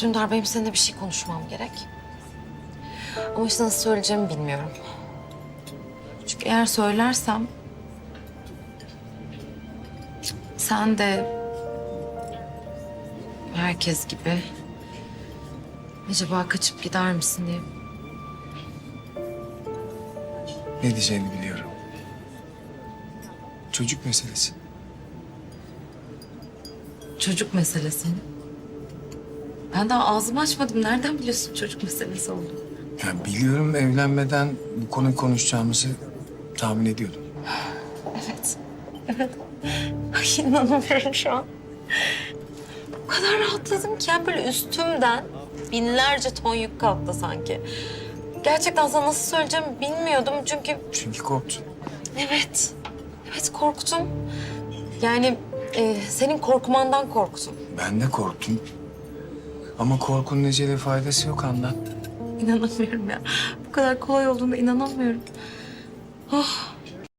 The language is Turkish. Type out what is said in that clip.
Dündar benim seninle bir şey konuşmam gerek. Ama işte nasıl söyleyeceğimi bilmiyorum. Çünkü eğer söylersem... Sen de herkes gibi acaba kaçıp gider misin diye. Ne diyeceğini biliyorum. Çocuk meselesi. Çocuk meselesi. Ben daha ağzımı açmadım. Nereden biliyorsun çocuk meselesi olduğunu? Yani biliyorum evlenmeden bu konuyu konuşacağımızı tahmin ediyordum. Evet. Evet. Ay inanamıyorum şu an. O kadar rahatladım ki yani böyle üstümden binlerce ton yük kalktı sanki. Gerçekten sana nasıl söyleyeceğimi bilmiyordum çünkü Çünkü korktun. evet, evet korktum. Yani e, senin korkmandan korktum. Ben de korktum. Ama korkunun ecele faydası yok anlat. İnanamıyorum ya. Bu kadar kolay olduğuna inanamıyorum. Oh,